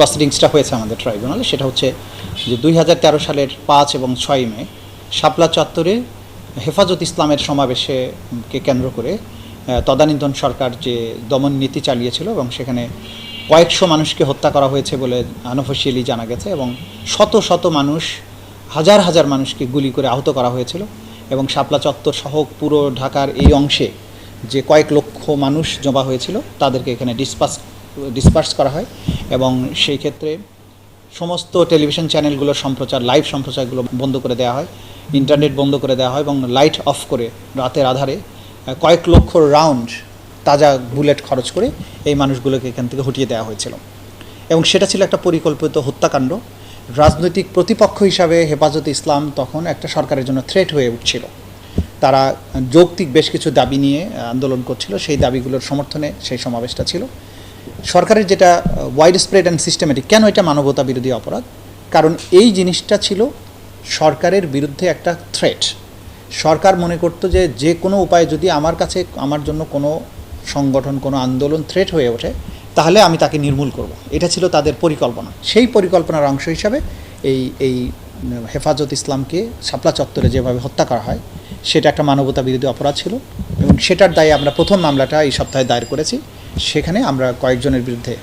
প্রসিডিংসটা হয়েছে আমাদের ট্রাইব্যুনালে সেটা হচ্ছে যে দুই হাজার তেরো সালের পাঁচ এবং ছয় মে শাপলা চত্বরে হেফাজত ইসলামের সমাবেশে কে কেন্দ্র করে তদানীন্তন সরকার যে দমন নীতি চালিয়েছিল এবং সেখানে কয়েকশো মানুষকে হত্যা করা হয়েছে বলে আনঅফিসিয়ালি জানা গেছে এবং শত শত মানুষ, হাজার হাজার মানুষকে গুলি করে আহত করা হয়েছিল এবং শাপলা চত্বর সহ পুরো ঢাকার এই অংশে যে কয়েক লক্ষ মানুষ জমা হয়েছিল, তাদেরকে এখানে ডিসপাস ডিসপার্স করা হয়। এবং সেই ক্ষেত্রে সমস্ত টেলিভিশন চ্যানেলগুলোর সম্প্রচার লাইভ সম্প্রচারগুলো বন্ধ করে দেওয়া হয় ইন্টারনেট বন্ধ করে দেওয়া হয় এবং লাইট অফ করে রাতের আধারে কয়েক লক্ষ রাউন্ড তাজা বুলেট খরচ করে এই মানুষগুলোকে এখান থেকে হটিয়ে দেওয়া হয়েছিল। এবং সেটা ছিল একটা পরিকল্পিত হত্যাকাণ্ড। রাজনৈতিক প্রতিপক্ষ হিসাবে হেফাজতে ইসলাম তখন একটা সরকারের জন্য থ্রেট হয়ে উঠছিল। তারা যৌক্তিক বেশ কিছু দাবি নিয়ে আন্দোলন করছিল। সেই দাবিগুলোর সমর্থনে সেই সমাবেশটা ছিল। সরকারের যেটা ওয়াইড স্প্রেড অ্যান্ড সিস্টেমেটিক কেন এটা মানবতা বিরোধী অপরাধ? কারণ এই জিনিসটা ছিল সরকারের বিরুদ্ধে একটা থ্রেট সরকার মনে করতো যে যে কোনো উপায়ে যদি আমার কাছে, আমার জন্য কোনো সংগঠন, কোনো আন্দোলন থ্রেট হয়ে ওঠে, তাহলে আমি তাকে নির্মূল করব। এটা ছিল তাদের পরিকল্পনা। সেই পরিকল্পনার অংশ হিসাবে এই এই হেফাজত ইসলামকে শাপলা চত্বরে যেভাবে হত্যা করা হয়, সেটা একটা মানবতা বিরোধী অপরাধ ছিল এবং সেটার দায়ে আমরা প্রথম মামলাটা এই সপ্তাহে দায়ের করেছি। সেখানে আমরা কয়েকজনের বিরুদ্ধে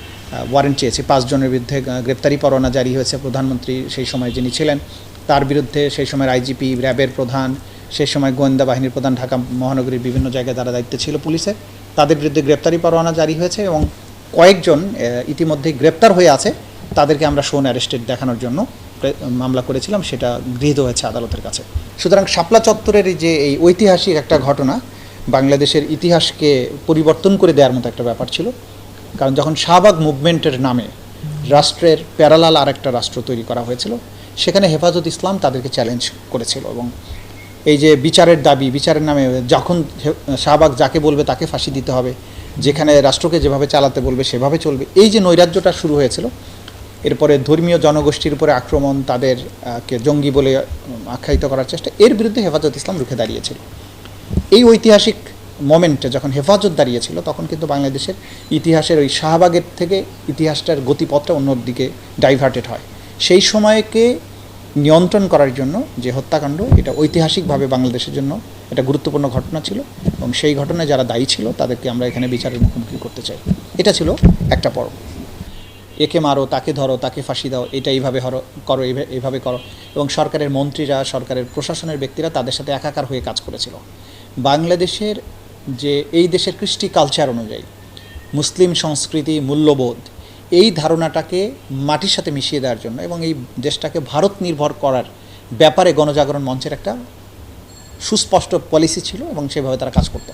ওয়ারেন্ট চেয়েছি। পাঁচজনের বিরুদ্ধে গ্রেপ্তারি পরোয়ানা জারি হয়েছে প্রধানমন্ত্রী সেই সময় যিনি ছিলেন। তার বিরুদ্ধে সেই সময় আইজিপি র্যাবের প্রধান সেই সময় গোয়েন্দা বাহিনীর প্রধান ঢাকা মহানগরীর বিভিন্ন জায়গায় যারা দায়িত্বে ছিল পুলিশের। তাদের বিরুদ্ধে গ্রেপ্তারি পরোয়ানা জারি হয়েছে এবং কয়েকজন আহ, ইতিমধ্যেই গ্রেপ্তার হয়ে আছে। তাদেরকে আমরা শোন অ্যারেস্টেড দেখানোর জন্য মামলা করেছিলাম সেটা গৃহীত হয়েছে আদালতের কাছে। সুতরাং শাপলা চত্বরের যে এই ঐতিহাসিক একটা ঘটনা বাংলাদেশের ইতিহাসকে পরিবর্তন করে দেওয়ার মতো একটা ব্যাপার ছিল। কারণ যখন শাহবাগ মুভমেন্টের নামে রাষ্ট্রের প্যারালাল আর একটা রাষ্ট্র তৈরি করা হয়েছিল, সেখানে হেফাজত ইসলাম তাদেরকে চ্যালেঞ্জ করেছিল এবং এই যে বিচারের দাবি, বিচারের নামে যখন শাহবাগ যাকে বলবে তাকে ফাঁসি দিতে হবে, যেখানে রাষ্ট্রকে যেভাবে চালাতে বলবে সেভাবে চলবে, এই যে নৈরাজ্যটা শুরু হয়েছিল, এরপরে ধর্মীয় জনগোষ্ঠীর উপরে আক্রমণ তাদেরকে জঙ্গি বলে আখ্যায়িত করার চেষ্টা, এর বিরুদ্ধে হেফাজত ইসলাম রুখে দাঁড়িয়েছিল। এই ঐতিহাসিক মোমেন্টে যখন হেফাজত দাঁড়িয়েছিল, তখন কিন্তু বাংলাদেশের ইতিহাসের ওই শাহবাগের থেকে ইতিহাসটার গতিপথটা অন্যদিকে ডাইভার্টেড হয়। সেই সময়কে নিয়ন্ত্রণ করার জন্য যে হত্যাকাণ্ড, এটা ঐতিহাসিকভাবে বাংলাদেশের জন্য এটা গুরুত্বপূর্ণ ঘটনা ছিল এবং সেই ঘটনায় যারা দায়ী ছিল, তাদেরকে আমরা এখানে বিচারের মুখোমুখি করতে চাই। এটা ছিল একটা পর্ব একে মারো, তাকে ধরো, তাকে ফাঁসি দাও, এটা এইভাবে হরো, করো, এইভা- এইভাবে করো। এবং সরকারের মন্ত্রীরা, সরকারের প্রশাসনের ব্যক্তিরা তাদের সাথে একাকার হয়ে কাজ করেছিল। বাংলাদেশের যে এই দেশের কৃষ্টি কালচার অনুযায়ী মুসলিম সংস্কৃতি, মূল্যবোধ, এই ধারণাটাকে মাটির সাথে মিশিয়ে দেওয়ার জন্য এবং এই দেশটাকে ভারত নির্ভর করার ব্যাপারে গণজাগরণ মঞ্চের একটা সুস্পষ্ট পলিসি ছিল এবং সেভাবে তারা কাজ করতো।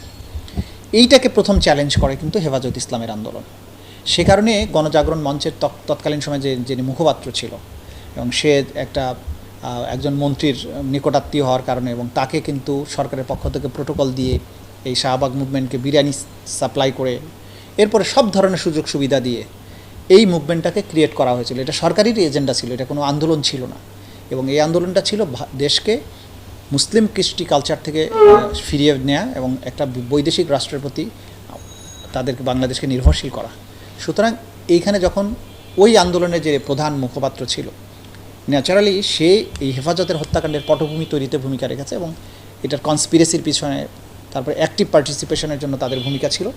এইটাকে প্রথম চ্যালেঞ্জ করে কিন্তু হেফাজত ইসলামের আন্দোলন। সে কারণে গণজাগরণ মঞ্চের তৎ- তৎকালীন সময় যে, যিনি মুখপাত্র ছিল এবং সে একটা একজন মন্ত্রীর নিকটাত্মীয় হওয়ার কারণে এবং তাকে কিন্তু সরকারের পক্ষ থেকে প্রোটোকল দিয়ে এই শাহবাগ মুভমেন্টকে বিরিয়ানি সাপ্লাই করে, এরপরে সব ধরনের সুযোগ সুবিধা দিয়ে এই মুভমেন্টটাকে ক্রিয়েট করা হয়েছিল। এটা সরকারেরই এজেন্ডা ছিল, এটা কোনো আন্দোলন ছিল না। এবং এই আন্দোলনটা ছিল দেশকে মুসলিম কৃষ্টি কালচার থেকে ফিরিয়ে নেওয়া এবং একটা বৈদেশিক রাষ্ট্রের প্রতি তাদেরকে বাংলাদেশকে নির্ভরশীল করা। সুতরাং এইখানে যখন ওই আন্দোলনের যে প্রধান মুখপাত্র ছিল ন্যাচারালি সে এই হেফাজতের হত্যাকাণ্ডের পটভূমি তৈরিতে ভূমিকা রেখেছে এবং এটার কনস্পিরেসির পিছনে তারপরে অ্যাক্টিভ পার্টিসিপেশনের জন্য তাদের ভূমিকা ছিল।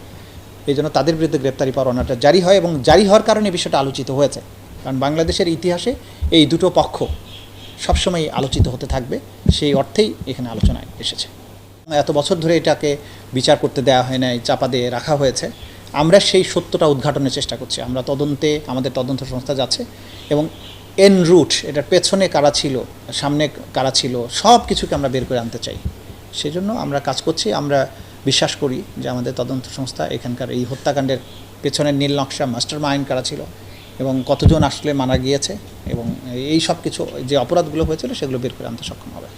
এই জন্য তাদের বিরুদ্ধে গ্রেপ্তারি পরোয়ানাটা জারি হয় এবং জারি হওয়ার কারণে বিষয়টা আলোচিত হয়েছে। কারণ বাংলাদেশের ইতিহাসে এই দুটো পক্ষ সবসময় আলোচিত হতে থাকবে। সেই অর্থেই এখানে আলোচনায় এসেছে। এত বছর ধরে এটাকে বিচার করতে দেওয়া হয় নাই, চাপা দিয়ে রাখা হয়েছে। আমরা সেই সত্যটা উদ্ঘাটনের চেষ্টা করছি। আমরা তদন্তে, আমাদের তদন্ত সংস্থা যাচ্ছে এবং এন রুট এটার পেছনে কারা ছিল, সামনে কারা ছিল, সব কিছুকে আমরা বের করে আনতে চাই। সেজন্য আমরা কাজ করছি, আমরা বিশ্বাস করি যে আমাদের তদন্ত সংস্থা এখানকার এই হত্যাকাণ্ডের পেছনের নীল নকশা মাস্টার মাইন্ড কারা ছিল এবং কতজন আসলে মারা গিয়েছে এবং এই সব কিছু যে অপরাধগুলো হয়েছিল সেগুলো বের করে আনতে সক্ষম হবে।